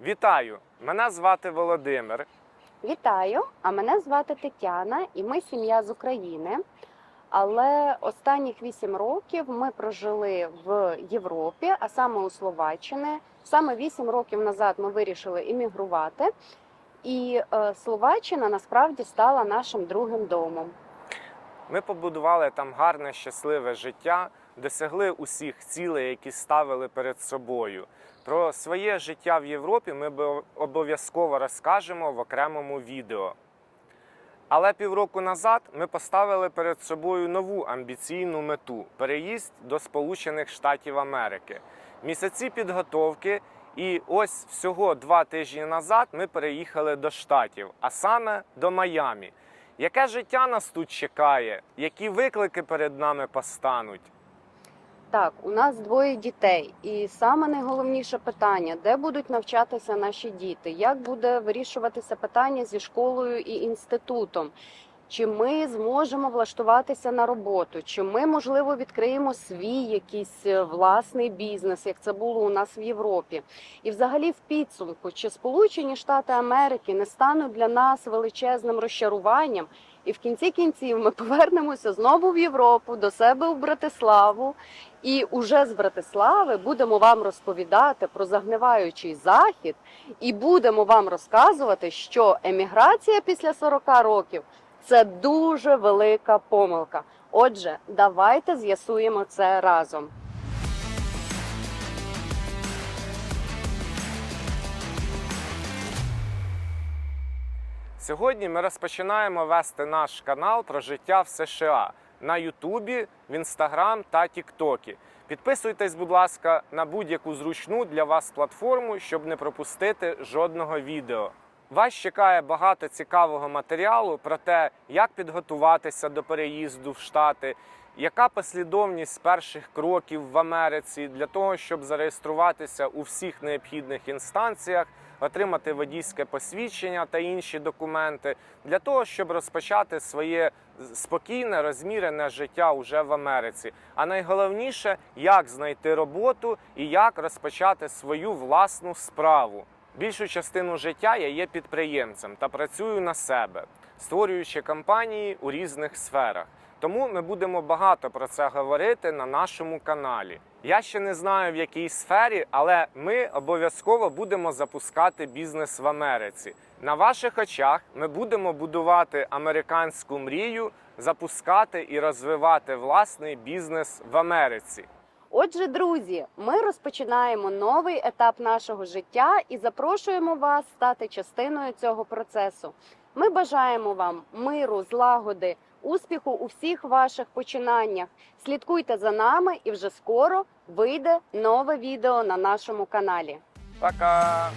Вітаю! Мене звати Володимир. Вітаю! А мене звати Тетяна, і ми сім'я з України. Але останніх вісім років ми прожили в Європі, а саме у Словаччині. Саме вісім років назад ми вирішили іммігрувати, і е, Словаччина насправді стала нашим другим домом. Ми побудували там гарне, щасливе життя, досягли усіх цілей, які ставили перед собою. Про своє життя в Європі ми обов'язково розкажемо в окремому відео. Але півроку назад ми поставили перед собою нову амбіційну мету переїзд до Сполучених Штатів Америки. Місяці підготовки, і ось всього два тижні назад ми переїхали до Штатів, а саме до Майамі. Яке життя нас тут чекає? Які виклики перед нами постануть? Так, у нас двоє дітей, і саме найголовніше питання: де будуть навчатися наші діти? Як буде вирішуватися питання зі школою і інститутом? Чи ми зможемо влаштуватися на роботу? Чи ми, можливо, відкриємо свій якийсь е, власний бізнес, як це було у нас в Європі? І, взагалі, в підсумку, чи Сполучені Штати Америки не стануть для нас величезним розчаруванням? І в кінці кінців ми повернемося знову в Європу до себе в Братиславу, і уже з Братислави будемо вам розповідати про загниваючий захід, і будемо вам розказувати, що еміграція після 40 років це дуже велика помилка. Отже, давайте з'ясуємо це разом. Сьогодні ми розпочинаємо вести наш канал про життя в США на Ютубі, в Інстаграм та Тіктокі. Підписуйтесь, будь ласка, на будь-яку зручну для вас платформу, щоб не пропустити жодного відео. Вас чекає багато цікавого матеріалу про те, як підготуватися до переїзду в Штати, яка послідовність перших кроків в Америці для того, щоб зареєструватися у всіх необхідних інстанціях, отримати водійське посвідчення та інші документи для того, щоб розпочати своє спокійне, розмірене життя уже в Америці. А найголовніше, як знайти роботу і як розпочати свою власну справу. Більшу частину життя я є підприємцем та працюю на себе, створюючи компанії у різних сферах. Тому ми будемо багато про це говорити на нашому каналі. Я ще не знаю в якій сфері, але ми обов'язково будемо запускати бізнес в Америці. На ваших очах ми будемо будувати американську мрію, запускати і розвивати власний бізнес в Америці. Отже, друзі, ми розпочинаємо новий етап нашого життя і запрошуємо вас стати частиною цього процесу. Ми бажаємо вам миру, злагоди, успіху у всіх ваших починаннях. Слідкуйте за нами, і вже скоро вийде нове відео на нашому каналі. Пока!